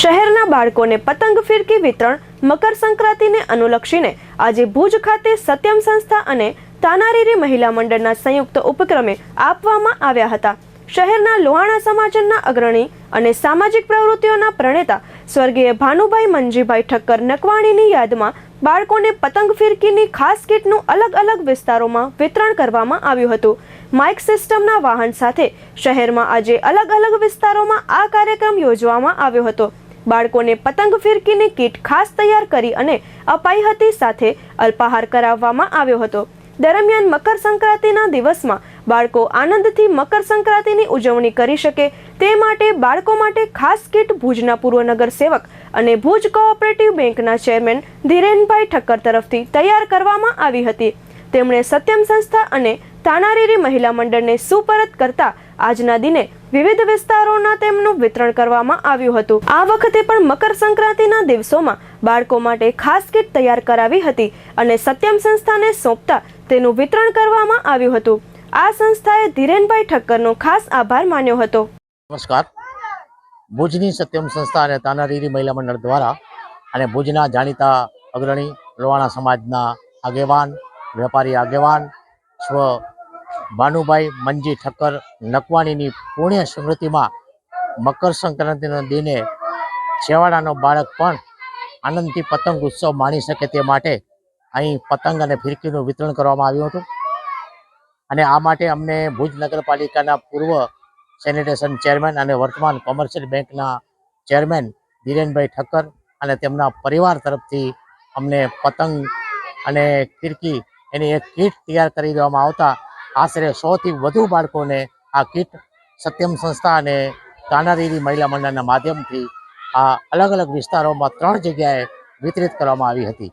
શહેરના બાળકોને પતંગ ફિરકી વિતરણ, મકર સંક્રાંતિને અનુલક્ષીને આજે ભુજ ખાતે સત્યમ સંસ્થા અને તાનારીરી મહિલા મંડળના સંયુક્ત ઉપક્રમે આપવામાં આવ્યા હતા. શહેરના લોહાણા સમાજના અગ્રણી અને સામાજિક પ્રવૃત્તિઓના પ્રણેતા સ્વર્ગીય ભાનુભાઈ મંજીભાઈ ઠક્કર નકવાણીની યાદમાં બાળકોને પતંગ ફિરકીની ખાસ કીટનું અલગ અલગ વિસ્તારોમાં વિતરણ કરવામાં આવ્યું હતું. માઇક સિસ્ટમના વાહન સાથે શહેરમાં આજે અલગ અલગ વિસ્તારોમાં આ કાર્યક્રમ યોજવામાં આવ્યો હતો. બાળકોને પતંગ ફિરકીની કીટ ખાસ તૈયાર કરી અને અપાઈ હતી સાથે અલ્પાહાર કરાવવામાં આવ્યો હતો. દરમિયાન મકર સંક્રાંતિના દિવસમાં બાળકો આનંદથી મકર સંક્રાંતિની ઉજવણી કરી શકે તે માટે બાળકો માટે ખાસ કીટ ભુજના પૂર્વ નગર સેવક અને ભુજ કોઓપરેટિવ બેંકના ચેરમેન ધીરેનભાઈ ઠક્કર તરફથી તૈયાર કરવામાં આવી હતી. તેમણે સત્યમ સંસ્થા અને તાનારીરી મહિલા મંડળને સુપરત કરતા આજના દિને વિવિધ વિસ્તારોના તેમનું વિતરણ કરવામાં આવ્યું હતું. આ વખતે પણ મકર સંક્રાંતિના દિવસોમાં બાળકો માટે ખાસ કીટ તૈયાર કરાવી હતી અને સત્યમ સંસ્થાને સોંપતા તેનું વિતરણ કરવામાં આવ્યું હતું. આ સંસ્થાએ ધીરેનભાઈ ઠક્કરનો ખાસ આભાર માન્યો હતો. નમસ્કાર. ભુજની સત્યમ સંસ્થા અને તાનારીરી મહિલા મંડળ દ્વારા અને ભુજના જાણીતા અગ્રણી લોહાણા સમાજના આગેવાન, વેપારી આગેવાન, સ્વ ભાનુભાઈ મંજી ઠક્કર નકવાણીની પુણ્ય સ્મૃતિમાં મકર સંક્રાંતિના દિને છેવાડાનો બાળક પણ આનંદથી પતંગ ઉત્સવ માણી શકે તે માટે અહીં પતંગ અને ફિરકીનું વિતરણ કરવામાં આવ્યું હતું. અને આ માટે અમને ભુજ નગરપાલિકાના પૂર્વ સેનિટેશન ચેરમેન અને વર્તમાન કોમર્શિયલ બેંકના ચેરમેન ધીરેનભાઈ ઠક્કર અને તેમના પરિવાર તરફથી અમને પતંગ અને ફિરકી એની એક કીટ તૈયાર કરી દેવામાં આવતા આશરે સોથી વધુ બાળકોને આ કીટ સત્યમ સંસ્થા અને કાનારીરી મહિલા મંડળના માધ્યમથી આ અલગ અલગ વિસ્તારોમાં ત્રણ જગ્યાએ વિતરિત કરવામાં આવી હતી.